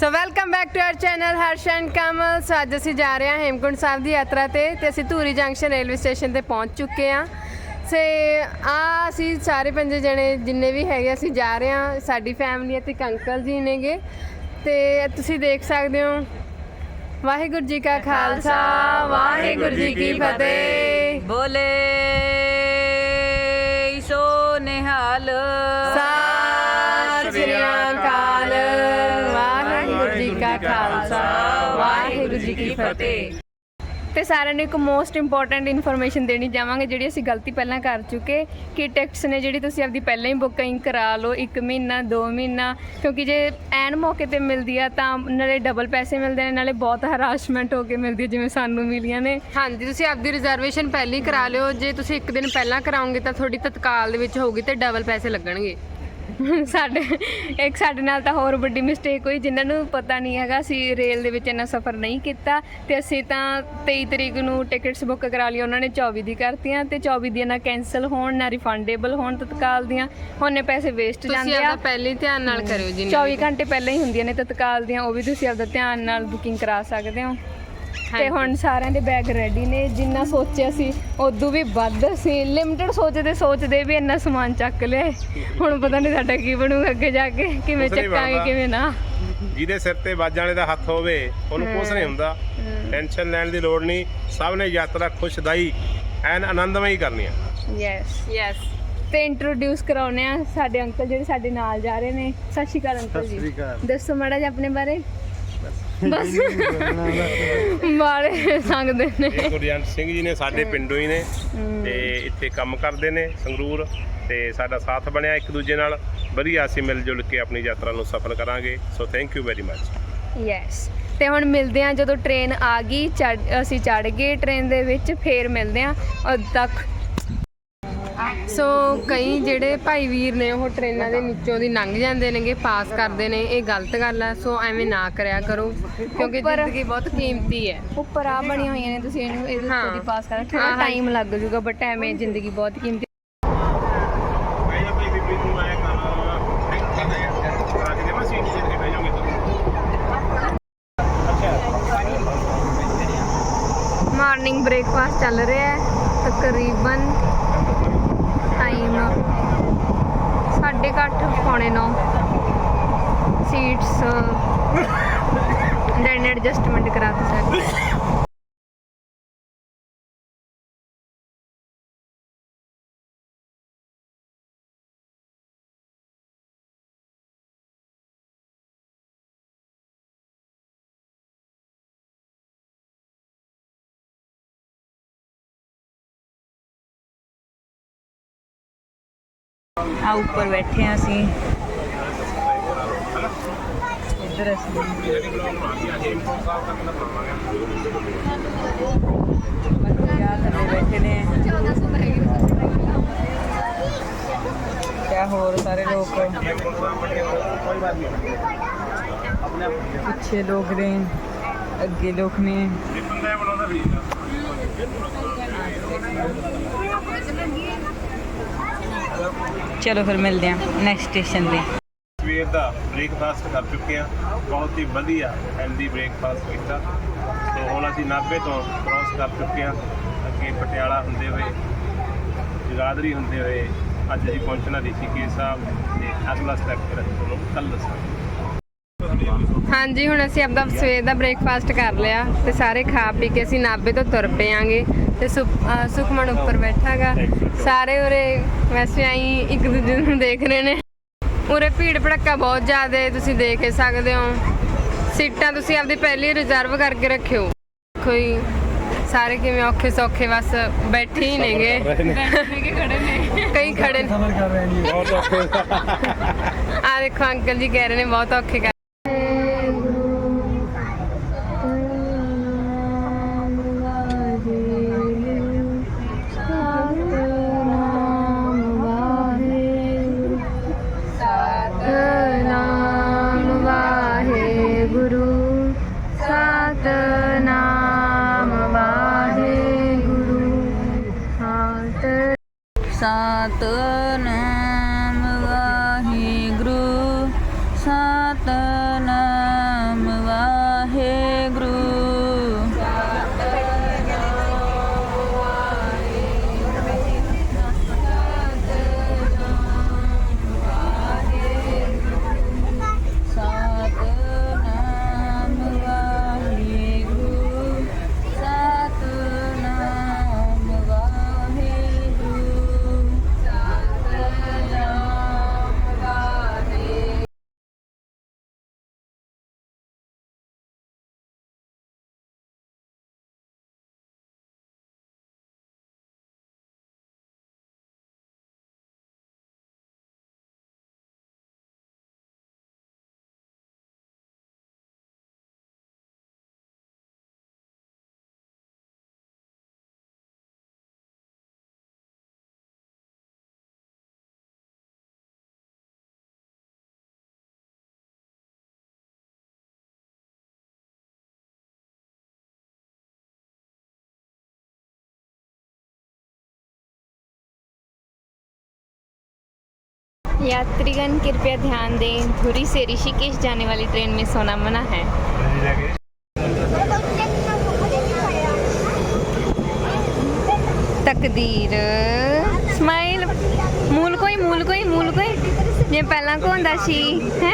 So welcome back to our channel Harsh and Kamal so ਅੱਜ ਅਸੀਂ ਜਾ ਰਹੇ ਹਾਂ ਹੇਮਕੁੰਟ ਸਾਹਿਬ ਦੀ ਯਾਤਰਾ ਤੇ ਤੇ ਅਸੀਂ ਧੂਰੀ ਜੰਕਸ਼ਨ ਰੇਲਵੇ ਸਟੇਸ਼ਨ ਤੇ ਪਹੁੰਚ ਚੁੱਕੇ ਹਾਂ। ਸੇ ਆ ਅਸੀਂ ਸਾਰੇ ਪੰਜੇ ਜਣੇ ਜਿੰਨੇ ਵੀ ਹੈਗੇ ਅਸੀਂ ਜਾ ਰਹੇ ਹਾਂ। ਸਾਡੀ ਫੈਮਿਲੀ ਅਤੇ ਇੱਕ ਅੰਕਲ ਜੀ ਨੇਗੇ। ਤੇ ਤੁਸੀਂ ਦੇਖ ਸਕਦੇ ਹੋ ਵਾਹਿਗੁਰੂ ਜੀ ਕਾ ਖਾਲਸਾ ਵਾਹਿਗੁਰੂ ਜੀ ਕੀ ਫਤਿਹ। ਬੋਲੇ ਸੋ ਨਿਹਾਲ ਸਤਿ ਕੀ ਫਤਿਹ। ਤੇ ਸਾਰਿਆਂ ਨੂੰ ਇੱਕ ਮੋਸਟ ਇੰਪੋਰਟੈਂਟ ਇਨਫੋਰਮੇਸ਼ਨ ਦੇਣੀ ਚਾਹਾਂਗੇ ਜਿਹੜੀ ਅਸੀਂ ਗਲਤੀ ਪਹਿਲਾਂ ਕਰ ਚੁੱਕੇ। ਕਿ ਟਿਕਟਸ ਨੇ ਜਿਹੜੀ ਤੁਸੀਂ ਆਪਦੀ ਪਹਿਲਾਂ ਹੀ ਬੁਕਿੰਗ ਕਰਾ ਲਓ 1 ਮਹੀਨਾ 2 ਮਹੀਨਾ। ਕਿਉਂਕਿ ਜੇ ਐਨ ਮੌਕੇ ਤੇ ਮਿਲਦੀ ਆ ਤਾਂ ਨਾਲੇ ਡਬਲ ਪੈਸੇ ਮਿਲਦੇ ਨੇ ਨਾਲੇ ਬਹੁਤ ਹਰਾਸਮੈਂਟ ਹੋ ਕੇ ਮਿਲਦੀ ਜਿਵੇਂ ਸਾਨੂੰ ਮਿਲੀਆਂ ਨੇ। ਹਾਂਜੀ ਤੁਸੀਂ ਆਪਦੀ ਰਿਜ਼ਰਵੇਸ਼ਨ ਪਹਿਲਾਂ ਹੀ ਕਰਾ ਲਿਓ। ਜੇ ਤੁਸੀਂ ਇੱਕ ਦਿਨ ਪਹਿਲਾਂ ਕਰਾਓਗੇ ਤਾਂ ਤੁਹਾਡੀ ਤਤਕਾਲ ਦੇ ਵਿੱਚ ਹੋਊਗੀ ਤੇ ਡਬਲ ਪੈਸੇ ਲੱਗਣਗੇ। ਸਾਡੇ ਇੱਕ ਸਾਡੇ ਨਾਲ ਤਾਂ ਹੋਰ ਵੱਡੀ ਮਿਸਟੇਕ ਹੋਈ ਜਿਨ੍ਹਾਂ ਨੂੰ ਪਤਾ ਨਹੀਂ ਹੈਗਾ ਅਸੀਂ ਰੇਲ ਦੇ ਵਿੱਚ ਇੰਨਾ ਸਫ਼ਰ ਨਹੀਂ ਕੀਤਾ ਤੇ ਅਸੀਂ ਤਾਂ 23 ਤਰੀਕ ਨੂੰ ਟਿਕਟਸ ਬੁੱਕ ਕਰਾ ਲਈ ਉਹਨਾਂ ਨੇ 24 ਦੀ ਕਰਤੀਆਂ ਤੇ 24 ਦੀਆਂ ਨਾ ਕੈਨਸਲ ਹੋਣ ਨਾ ਰਿਫੰਡੇਬਲ ਹੋਣ ਤਤਕਾਲ ਦੀਆਂ ਉਹਨੇ ਪੈਸੇ ਵੇਸਟ ਜਾਂਦੇ ਆ। ਪਹਿਲੇ ਧਿਆਨ ਨਾਲ ਕਰਿਓ ਜੀ 24 ਘੰਟੇ ਪਹਿਲਾਂ ਹੀ ਹੁੰਦੀਆਂ ਨੇ ਤਤਕਾਲ ਦੀਆਂ ਉਹ ਵੀ ਤੁਸੀਂ ਆਪਦਾ ਧਿਆਨ ਨਾਲ ਬੁਕਿੰਗ ਕਰਾ ਸਕਦੇ ਹੋ। ਤੇ ਹੁਣ ਸਾਰਿਆਂ ਦੇ ਬੈਗ ਰੈਡੀ ਨੇ ਜਿੰਨਾ ਸੋਚਿਆ ਸੀ ਉਦੋਂ ਵੀ ਵੱਧ ਸੀ। ਲਿਮਟਿਡ ਸੋਚਦੇ ਸੋਚਦੇ ਵੀ ਇੰਨਾ ਸਮਾਨ ਚੱਕ ਲਿਆ ਹੁਣ ਪਤਾ ਨਹੀਂ ਸਾਡਾ ਕੀ ਬਣੂਗਾ ਅੱਗੇ ਜਾ ਕੇ ਕਿਵੇਂ ਚੱਕਾਂਗੇ। ਕਿਵੇਂ ਨਾ। ਜਿਹਦੇ ਸਿਰ ਤੇ ਵੱਜ ਵਾਲੇ ਦਾ ਹੱਥ ਹੋਵੇ ਉਹਨੂੰ ਕੁਝ ਨਹੀਂ ਹੁੰਦਾ। ਟੈਨਸ਼ਨ ਲੈਣ ਦੀ ਲੋੜ ਨਹੀਂ। ਸਭ ਨੇ ਯਾਤਰਾ ਖੁਸ਼ਦਾਈ ਐਨ ਆਨੰਦਮਈ ਕਰਨੀ ਹੈ ਯੈਸ ਯੈਸ ਤੇ ਇੰਟਰੋਡਿਊਸ ਕਰਾਉਨੇ ਆ ਸਾਡੇ ਅੰਕਲ ਜਿਹੜੇ ਸਾਡੇ ਨਾਲ ਜਾ ਰਹੇ ਨੇ। ਸਤਿ ਸ਼੍ਰੀ ਅਕਾਲ ਅੰਕਲ ਜੀ। ਦੱਸੋ ਮਾੜਾ ਜਿਹਾ ਆਪਣੇ ਬਾਰੇ। ਬਸ। ਮਾਰੇ ਸੰਗਦੇ ਨੇ। ਇਹ ਗੁਰਜੰਟ ਸਿੰਘ ਜੀ ਨੇ ਸਾਡੇ ਪਿੰਡੋਂ ਹੀ ਨੇ। ਤੇ ਇੱਥੇ ਕੰਮ ਕਰਦੇ ਨੇ ਸੰਗਰੂਰ ਤੇ ਸਾਡਾ ਸਾਥ ਬਣਿਆ ਇੱਕ ਦੂਜੇ ਨਾਲ। ਵਧੀਆ ਅਸੀਂ ਮਿਲ ਜੁਲ ਕੇ ਆਪਣੀ ਯਾਤਰਾ ਨੂੰ ਸਫਲ ਕਰਾਂਗੇ। So thank you very much yes ਤੇ ਹੁਣ ਮਿਲਦੇ ਆ ਜਦੋਂ ਟ੍ਰੇਨ ਆ ਗਈ ਅਸੀਂ ਚੜ ਗਏ ਟ੍ਰੇਨ ਦੇ ਵਿੱਚ ਫੇਰ ਮਿਲਦੇ ਆ ਉਦ ਤੱਕ ਸੋ ਕਈ ਜਿਹੜੇ ਭਾਈ ਵੀਰ ਨੇ ਉਹ ਟ੍ਰੇਨਾਂ ਦੇ ਨੀਚੋਂ ਦੀ ਲੰਘ ਜਾਂਦੇ ਨੇਗੇ ਪਾਸ ਕਰਦੇ ਨੇ ਇਹ ਗਲਤ ਗੱਲ ਆ। ਸੋ ਐਵੇਂ ਨਾ ਕਰਿਆ ਕਰੋ ਕਿਉਂਕਿ ਉੱਪਰ- ਜ਼ਿੰਦਗੀ ਬਹੁਤ ਕੀਮਤੀ ਹੈ। ਉੱਪਰ ਆ ਬਣੀਆਂ ਹੋਈਆਂ ਨੇ ਤੁਸੀਂ ਇਹਨੂੰ ਇਹਦੇ ਹਾਂ। ਉੱਤੇ ਦੀ ਪਾਸ ਕਰਨਾ ਥੋੜਾ ਹਾਂ, ਟਾਈਮ ਲੱਗ ਜਾਊਗਾ ਬਟ ਐਵੇਂ ਜ਼ਿੰਦਗੀ ਬਹੁਤ ਕੀਮਤੀ ਮਾਰਨਿੰਗ ਬ੍ਰੇਕਫਾਸਟ ਚੱਲ ਰਿਹਾ ਹੈ ਤਕਰੀਬਨ ਟਾਈਮ ਸਾਢੇ ਘੱਟ ਅੱਠ ਪੌਣੇ 9 ਸੀਟਸ ਦੈਨ ਐਡਜਸਟਮੈਂਟ ਕਰਾ ਸਾਡੀ ਆ ਉੱਪਰ ਬੈਠੇ ਆ ਅਸੀਂ ਇੱਧਰ ਅਸੀਂ ਬੱਚਾ ਥੱਲੇ ਬੈਠੇ ਨੇ ਕਿਆ ਹੋਰ ਸਾਰੇ ਲੋਕ ਪਿੱਛੇ ਲੋਕ ਨੇ ਅੱਗੇ ਲੋਕ ਨੇ ਚਲੋ ਫਿਰ ਮਿਲਦੇ ਆ ਨੈਕਸਟ ਸਟੇਸ਼ਨ ਤੇ। ਸਵੇਰ ਦਾ ਬ੍ਰੇਕਫਾਸਟ ਕਰ ਚੁੱਕੇ ਆ ਬਹੁਤ ਹੀ ਵਧੀਆ ਹੈਲਦੀ ਬ੍ਰੇਕਫਾਸਟ ਕੀਤਾ। ਸੋ ਹੁਣ ਅਸੀਂ ਨਾਭੇ ਤੋਂ ਕ੍ਰਾਸ ਕਰ ਚੁੱਕੇ ਆ ਅੱਗੇ ਪਟਿਆਲਾ ਹੁੰਦੇ ਹੋਏ, ਜਗਾਦਰੀ ਹੁੰਦੇ ਹੋਏ। ਅੱਜ ਅਸੀਂ ਪਹੁੰਚਣਾ ਰਿਸ਼ੀਕੇਸ਼ ਸਾਹਿਬ ਤੇ ਅਗਲਾ ਸਟੈਪ ਫਿਰ ਅਸੀਂ ਤੁਹਾਨੂੰ ਕੱਲ ਦੱਸਾਂਗੇ। ਹਾਂਜੀ ਹੁਣ ਅਸੀਂ ਆਪਦਾ ਸਵੇਰ ਦਾ ਬ੍ਰੇਕਫਾਸਟ ਕਰ ਲਿਆ ਤੇ ਸਾਰੇ ਖਾ ਪੀ ਕੇ ਅਸੀਂ ਨਾਭੇ ਤੋਂ ਤੁਰ ਪਏ ਆਂਗੇ ਤੇ ਸੁਖਮਨ ਉੱਪਰ ਬੈਠਾਗਾ। ਸਾਰੇ ਉਰੇ ਵੈਸੇ ਆਈ ਇੱਕ ਦੂਜੇ ਨੂੰ ਦੇਖ ਰਹੇ ਨੇ। ਉਰੇ ਭੀੜ ਭੜੱਕਾ ਬਹੁਤ ਜ਼ਿਆਦਾ ਹੈ ਤੁਸੀਂ ਦੇਖ ਹੀ ਸਕਦੇ ਹੋ। ਸੀਟਾਂ ਤੁਸੀਂ ਆਪਦੀ ਪਹਿਲੀ ਰਿਜ਼ਰਵ ਕਰਕੇ ਰੱਖਿਓ। ਕੋਈ ਸਾਰੇ ਕਿਵੇਂ ਔਖੇ ਸੌਖੇ ਬਸ ਬੈਠੇ ਹੀ ਨੇਗੇ। ਖੜੇ ਨੇ ਕਈ ਖੜੇ ਨੇ। ਬਹੁਤ ਔਖੇ। ਆ ਦੇਖੋ ਅੰਕਲ ਜੀ ਕਹਿ ਰਹੇ ਨੇ ਬਹੁਤ ਔਖੇ यात्रीगण कृपया ध्यान दें धुरी से ऋषिकेश जाने वाली ट्रेन में सोना मना है ਤਕਦੀਰ ਸਮਾਈਲ ਮੂਲ ਕੋਈ ਮੂਲ ਕੋਈ ਮੂਲ ਕੋਈ ਜੇ ਪਹਿਲਾਂ ਕੋ ਹੁੰਦਾ ਸੀ ਹੈ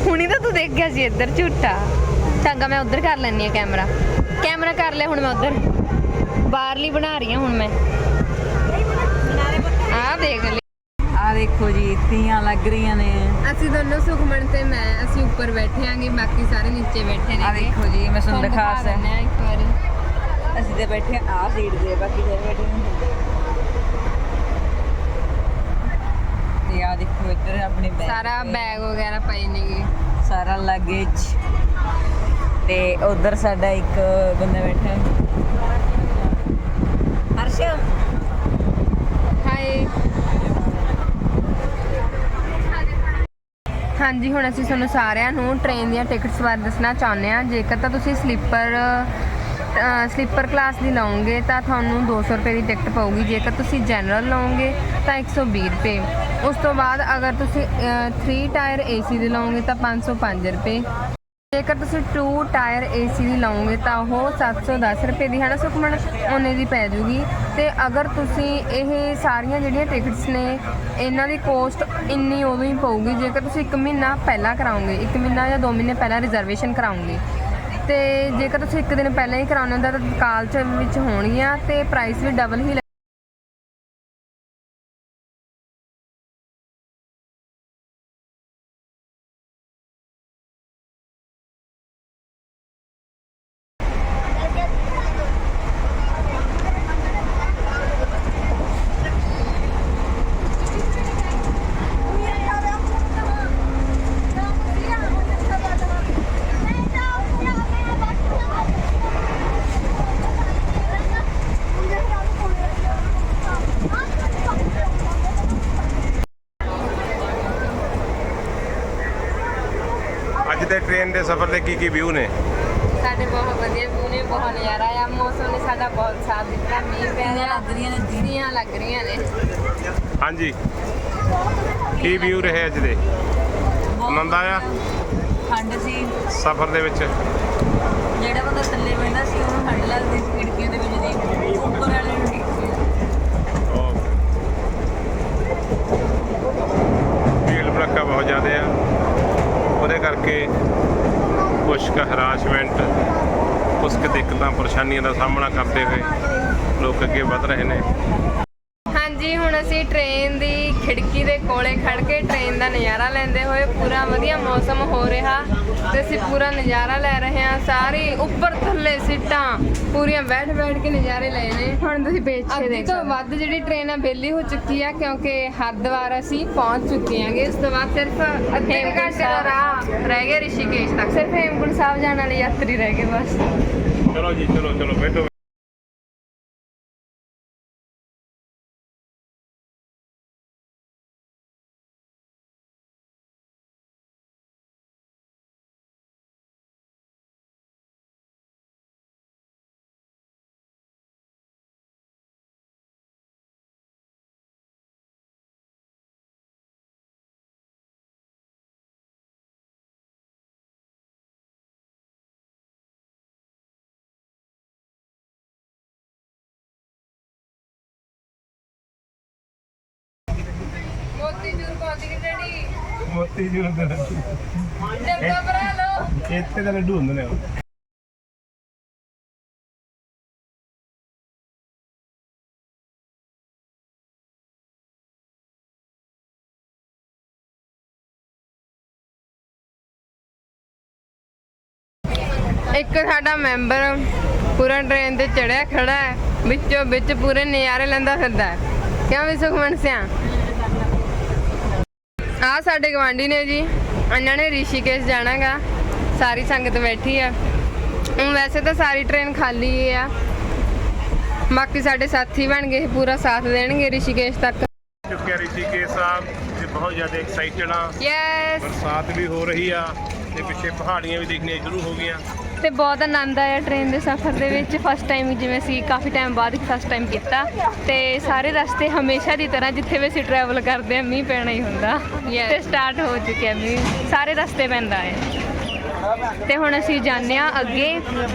ਹੁਣੀ ਤਾਂ ਤੂੰ ਦੇਖ ਗਿਆ ਸੀ ਇੱਧਰ ਝੂਠਾ ਚੰਗਾ ਮੈਂ ਉੱਧਰ ਕਰ ਲੈਣੀ ਆ ਕੈਮਰਾ ਕੈਮਰਾ ਕਰ ਲਿਆ ਹੁਣ ਮੈਂ ਉੱਧਰ ਬਾਹਰਲੀ ਬਣਾ ਰਹੀ ਹਾਂ ਹੁਣ ਮੈਂ ਲੱਗ ਰਹੀਆਂ ਨੇ। ਅਸੀਂ ਦੋਨੋਂ ਸੁਖਮਨ ਤੇ ਮੈਂ ਅਸੀਂ ਉੱਪਰ ਬੈਠੇ ਆਂਗੇ ਬਾਕੀ ਸਾਰੇ ਨੀਚੇ ਬੈਠੇ ਨੇ ਆ ਦੇਖੋ ਜੀ ਮੈਂ ਤੁਹਾਨੂੰ ਦਿਖਾ ਹਾਂ ਇੱਕ ਵਾਰੀ। ਅਸੀਂ ਤੇ ਬੈਠੇ ਆ ਸੀਟ ਤੇ ਬਾਕੀ ਸਾਰੇ ਬੈਠੇ ਨੇ। ਤੇ ਆ ਦੇਖੋ ਇੱਧਰ ਆਪਣੇ ਬੈਗ ਸਾਰਾ ਬੈਗ ਵਗੈਰਾ ਪਏ ਨੇਗੇ। ਸਾਰਾ ਲੱਗੇਜ ਤੇ ਉਧਰ ਸਾਡਾ ਇੱਕ ਬੰਦਾ ਬੈਠਾ। ਹੈ ਹਰਸ਼ ਹਾਏ ਹਾਂਜੀ, ਹੁਣ ਅਸੀਂ ਤੁਹਾਨੂੰ ਸਾਰਿਆਂ ਨੂੰ ਟ੍ਰੇਨ ਦੀਆਂ ਟਿਕਟਸ ਬਾਰੇ ਦੱਸਣਾ ਚਾਹੁੰਦੇ ਹਾਂ। ਜੇਕਰ ਤਾਂ ਤੁਸੀਂ ਸਲੀਪਰ ਸਲੀਪਰ ਕਲਾਸ ਦੀ ਲਓਗੇ, ਤਾਂ ਤੁਹਾਨੂੰ 200 ਰੁਪਏ ਦੀ ਟਿਕਟ ਪਊਗੀ। ਜੇਕਰ ਤੁਸੀਂ ਜਨਰਲ ਲਓਗੇ, ਤਾਂ 120 ਰੁਪਏ। ਉਸ ਤੋਂ ਬਾਅਦ ਅਗਰ ਤੁਸੀਂ 3 ਟਾਇਰ ਏਸੀ ਦੀ ਲਓਗੇ, ਤਾਂ 505 ਰੁਪਏ। ਜੇਕਰ ਤੁਸੀਂ 2 ਟਾਇਰ ਏਸੀ ਦੀ ਲਓਗੇ ਤਾਂ ਉਹ 710 ਰੁਪਏ ਦੀ ਹੈ ਨਾ ਸੁਖਮਨ, ਉਹਨੇ ਦੀ ਪੈ ਜੂਗੀ। ਤੇ ਅਗਰ ਤੁਸੀਂ ਇਹ ਸਾਰੀਆਂ ਜਿਹੜੀਆਂ ਟਿਕਟਸ ਨੇ, ਇਹਨਾਂ ਦੀ ਕੋਸਟ ਇੰਨੀ ਉਦੋਂ ਹੀ ਪਊਗੀ ਜੇਕਰ ਤੁਸੀਂ 1 ਮਹੀਨਾ ਪਹਿਲਾਂ ਕਰਾਓਗੇ 1 ਮਹੀਨਾ ਜਾਂ 2 ਮਹੀਨੇ ਪਹਿਲਾਂ ਰਿਜ਼ਰਵੇਸ਼ਨ ਕਰਾਓਗੇ। ਤੇ ਜੇਕਰ ਤੁਸੀਂ 1 ਦਿਨ ਪਹਿਲਾਂ ਹੀ ਕਰਾਉਣਾ ਹੁੰਦਾ ਤਾਂ ਤਤਕਾਲ ਚ ਵਿੱਚ ਹੋਣਗੀਆਂ ਤੇ ਪ੍ਰਾਈਸ ਵੀ ਡਬਲ ਹੀ ਦੇ ਟ੍ਰੇਨ ਦੇ ਸਫ਼ਰ ਦੇ ਕੀ ਕੀ ਵਿਊ ਨੇ? ਸਾਡੇ ਬਹੁਤ ਵਧੀਆ ਵਿਊ ਨੇ ਬਹੁਤ ਨਜ਼ਾਰਾ ਆ। ਮੌਸਮ ਨੇ ਸਾਡਾ ਬਹੁਤ ਸਾਥ ਦਿੱਤਾ। ਮੀਂਹ ਪੈ ਰਿਹਾ ਲੱਗ ਰਹੀਆਂ ਨੇ ਦੀਦੀਆਂ ਲੱਗ ਰਹੀਆਂ ਨੇ। ਹਾਂਜੀ। ਕੀ ਵਿਊ ਰਹੇ ਅੱਜ ਦੇ? ਆਨੰਦ ਆਇਆ? ਠੰਡ ਸੀ। ਸਫ਼ਰ ਦੇ ਵਿੱਚ? ਜਿਹੜਾ ਬੰਦਾ ਥੱਲੇ ਬੈਠਾ ਸੀ ਉਹਨੂੰ ਠੰਡ ਲੱਗਦੀ ਸੀ ਖਿੜਕੀਆਂ ਦੇ ਵਿੱਚ ਦੀ ਉੱਪਰ ਵਾਲੇ ਨੂੰ ਠੀਕ ਸੀ ਭੀੜ ਭੜੱਕਾ ਬਹੁਤ ਜ਼ਿਆਦਾ ਆ। ਉਹਦੇ ਕਰਕੇ ਕੁਛ ਕੁ ਹਰਾਸਮੈਂਟ ਕੁਛ ਕੁ ਦਿੱਕਤਾਂ, ਪਰੇਸ਼ਾਨੀਆਂ ਦਾ ਸਾਹਮਣਾ ਕਰਦੇ ਹੋਏ ਲੋਕ ਅੱਗੇ ਵਧ ਰਹੇ ਨੇ। ਹਾਂਜੀ ਹੁਣ ਅਸੀਂ ਟ੍ਰੇਨ ਦੀ ਖਿੜਕੀ ਦੇ ਕੋਲੇ ਖੜ ਕੇ ਟ੍ਰੇਨ ਦਾ ਨਜ਼ਾਰਾ ਲੈਂਦੇ ਹੋਏ ਪੂਰਾ ਵਧੀਆ ਮੌਸਮ ਹੋ ਰਿਹਾ ਤੇ ਅਸੀਂ ਪੂਰਾ ਨਜ਼ਾਰਾ ਲੈ ਰਹੇ ਹਾਂ। ਸਾਰੀ ਉੱਪਰ ਥੱਲੇ ਸੀਟਾਂ ਪੂਰੀਆਂ ਬੈਠ ਬੈਠ ਕੇ ਨਜ਼ਾਰੇ ਲਏ ਨੇ। ਹੁਣ ਤੁਸੀਂ ਪਿੱਛੇ ਦੇਖੋ ਤੋਂ ਵੱਧ ਜਿਹੜੀ ਟ੍ਰੇਨ ਆ ਬੇਲੀ ਹੋ ਚੁੱਕੀ ਆ ਕਿਉਂਕਿ ਹਰਿਦੁਆਰ ਅਸੀਂ ਪਹੁੰਚ ਚੁੱਕੇ ਹਾਂਗੇ। ਉਸ ਤੋਂ ਬਾਅਦ ਸਿਰਫ ਅੱਧੇ ਘੰਟੇ ਦਾ ਰਾਹ ਰਹਿ ਗਿਆ ਰਿਸ਼ੀਕੇਸ਼ ਤੱਕ। ਸਿਰਫ ਹੇਮਕੁੰਟ ਸਾਹਿਬ ਜਾਣ ਵਾਲੇ ਯਾਤਰੀ ਰਹਿ ਗਏ ਬਸ। ਚਲੋ ਜੀ ਚਲੋ ਚਲੋ ਬੈਠੋ ਮੋਤੀ ਜੀ ਹੁੰਦੇ ਨੇ ਡੱਬਾ ਭਰਾ ਲਓ ਇੱਥੇ ਤਾਂ ਲੱਡੂ ਹੁੰਦੇ ਨੇ ਇੱਕ ਸਾਡਾ ਮੈਂਬਰ ਪੂਰਾ ਟ੍ਰੇਨ ਤੇ ਚੜਿਆ, ਖੜਾ ਹੈ। ਵਿੱਚੋਂ ਵਿੱਚ ਪੂਰੇ ਨਜ਼ਾਰੇ ਲੈਂਦਾ ਫਿਰਦਾ ਹੈ। ਕਿਉਂ ਵੀ ਸੁਖਮਨ ਸਿਆ? ਆ ਸਾਡੇ ਗਵਾਂਢੀ ਨੇ ਜੀ। ਇਹਨਾਂ ਨੇ ਰਿਸ਼ੀਕੇਸ਼ ਜਾਣਾਗਾ। ਸਾਰੀ ਸੰਗਤ ਬੈਠੀ ਆ। ਵੈਸੇ ਤਾਂ ਸਾਰੀ ਟ੍ਰੇਨ ਖਾਲੀ ਆ। ਬਾਕੀ ਸਾਡੇ ਸਾਥੀ ਬਣ ਗਏ ਪੂਰਾ ਸਾਥ ਦੇਣਗੇ ਰਿਸ਼ੀਕੇਸ਼ ਤੱਕ। ਚੁੱਕਿਆ ਰਿਸ਼ੀਕੇਸ਼ ਸਾਹਿਬ ਤੇ ਬਹੁਤ ਜ਼ਿਆਦਾ ਐਕਸਾਈਟਡ ਆ। ਯੈਸ ਬਰਸਾਤ ਵੀ ਹੋ ਰਹੀ ਆ ਤੇ ਪਿੱਛੇ ਪਹਾੜੀਆਂ ਵੀ ਦੇਖਣੀਆਂ ਸ਼ੁਰੂ ਹੋ ਗਈਆਂ। ਤੇ ਬਹੁਤ ਆਨੰਦ ਆਇਆ ਟ੍ਰੇਨ ਦੇ ਸਫ਼ਰ ਦੇ ਵਿੱਚ। ਫਸਟ ਟਾਈਮ ਜਿਵੇਂ ਅਸੀਂ ਕਾਫੀ ਟਾਈਮ ਬਾਅਦ ਫਸਟ ਟਾਈਮ ਕੀਤਾ। ਤੇ ਸਾਰੇ ਰਸਤੇ ਹਮੇਸ਼ਾ ਦੀ ਤਰ੍ਹਾਂ ਜਿੱਥੇ ਵੀ ਅਸੀਂ ਟਰੈਵਲ ਕਰਦੇ ਆ ਮੀਂਹ ਪੈਣਾ ਹੀ ਹੁੰਦਾ. ਤੇ ਸਟਾਰਟ ਹੋ ਚੁੱਕਿਆ ਮੀਂਹ। ਸਾਰੇ ਰਸਤੇ ਪੈਂਦਾ ਹੈ। ਤੇ ਹੁਣ ਅਸੀਂ ਜਾਂਦੇ ਆ ਅੱਗੇ।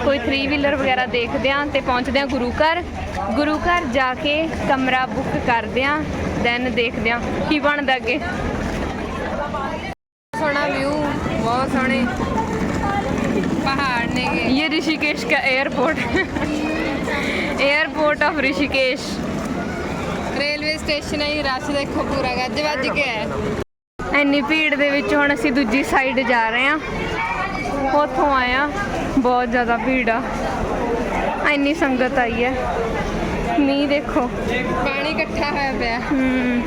ਕੋਈ 3 ਵੀਲਰ ਵਗੈਰਾ ਦੇਖਦੇ ਆ ਤੇ ਪਹੁੰਚਦੇ ਆ ਗੁਰੂ ਘਰ। ਗੁਰੂ ਘਰ ਜਾ ਕੇ ਕਮਰਾ ਬੁੱਕ ਕਰਦੇ ਆ ਦੈਨ ਦੇਖਦੇ ਆ ਕੀ ਬਣਦਾ ਅੱਗੇ। ਸੋਹਣਾ ਵਿਊ ਬਹੁਤ ਸੋਹਣੇ। ये ऋषिकेश का airport airport of Rishikesh railway station ਹੈ ਰਸ਼ ਦੇਖੋ ਪੂਰਾ ਗੱਜ ਵੱਜ ਕੇ ਹੈ ਇੰਨੀ ਭੀੜ ਦੇ ਵਿੱਚ ਹੁਣ ਅਸੀਂ ਦੂਜੀ ਸਾਈਡ ਜਾ ਰਹੇ ਹਾਂ ਉੱਥੋਂ ਆਇਆ ਬਹੁਤ ਜ਼ਿਆਦਾ ਭੀੜ ਆ ਇੰਨੀ ਸੰਗਤ ਆਈ ਹੈ ਮੀਂਹ ਦੇਖੋ ਪਾਣੀ ਇਕੱਠਾ ਹੋਇਆ ਪਿਆ ਹਮ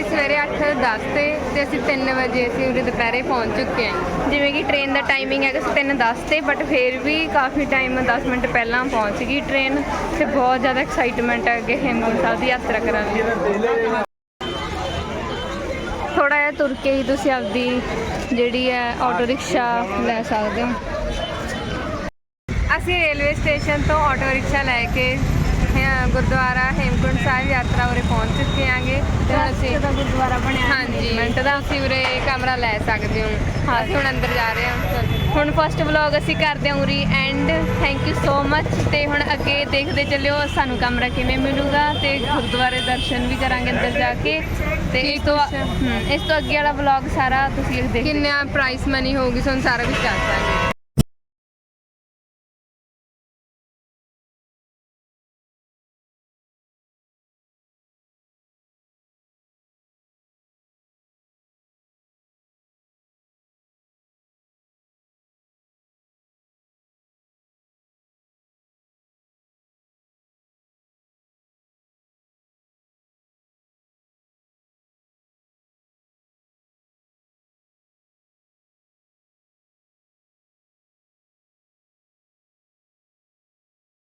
ਅਸੀਂ ਸਵੇਰੇ 8:10 ਤੇ ਤੇ ਅਸੀਂ 3 ਵਜੇ ਅਸੀਂ ਉਰੇ ਦੁਪਹਿਰੇ ਪਹੁੰਚ ਚੁੱਕੇ ਹਾਂ ਜਿਵੇਂ ਕਿ ਟ੍ਰੇਨ ਦਾ ਟਾਈਮਿੰਗ ਹੈਗਾ ਸੀ 3:10 ਤੇ ਬਟ ਫਿਰ ਵੀ ਕਾਫੀ ਟਾਈਮ 10 ਮਿੰਟ ਪਹਿਲਾਂ ਪਹੁੰਚ ਗਈ ਟ੍ਰੇਨ ਤੇ ਬਹੁਤ ਜ਼ਿਆਦਾ ਐਕਸਾਈਟਮੈਂਟ ਹੈ ਅੱਗੇ ਹੇਮਕੁੰਟ ਸਾਹਿਬ ਦੀ ਯਾਤਰਾ ਕਰਨ ਦੀ ਥੋੜਾ ਜਿਹਾ ਤੁਰ ਕੇ ਹੀ ਤੁਸੀਂ ਆਪਦੀ ਜਿਹੜੀ ਹੈ ਆਟੋ ਰਿਕਸ਼ਾ ਲੈ ਸਕਦੇ ਹੋ। ਅਸੀਂ ਰੇਲਵੇ ਸਟੇਸ਼ਨ ਤੋਂ ਆਟੋ ਰਿਕਸ਼ਾ ਲੈ ਕੇ ਗੁਰਦੁਆਰਾ ਹੇਮਕੁੰਟ ਸਾਹਿਬ ਯਾਤਰਾ ਉਰੇ ਪਹੁੰਚ ਚੁੱਕੇ ਆਂਗੇ। ਤੇ ਹੁਣ ਅਸੀਂ ਦਾ ਗੁਰਦੁਆਰਾ ਬਣਿਆ ਹਾਂਜੀ ਮਿੰਟ ਦਾ ਅਸੀਂ ਉਰੇ ਕਮਰਾ ਲੈ ਸਕਦੇ ਹਾਂ। ਹਾਂ। ਅਸੀਂ ਹੁਣ ਅੰਦਰ ਜਾ ਰਹੇ ਹਾਂ। ਹੁਣ ਫਸਟ ਵਲੌਗ ਅਸੀਂ ਕਰਦੇ ਹਾਂ ਉਰੀ and thank you so much ਤੇ ਹੁਣ ਅੱਗੇ ਦੇਖਦੇ ਚੱਲਿਓ ਸਾਨੂੰ ਕਮਰਾ ਕਿਵੇਂ ਮਿਲੂਗਾ ਤੇ ਗੁਰਦੁਆਰੇ ਦਰਸ਼ਨ ਵੀ ਕਰਾਂਗੇ ਅੰਦਰ ਜਾ ਕੇ। ਤੇ ਇਸ ਤੋਂ ਇਸ ਤੋਂ ਅੱਗੇ ਵਾਲਾ ਵਲੌਗ ਸਾਰਾ ਤੁਸੀਂ ਦੇਖਦੇ ਕਿੰਨਾ ਪ੍ਰਾਈਸ ਮਨੀ ਹੋਊਗੀ ਤੁਹਾਨੂੰ ਸਾਰਾ ਕੁਝ ਦੱਸ ਦਾਂਗੇ।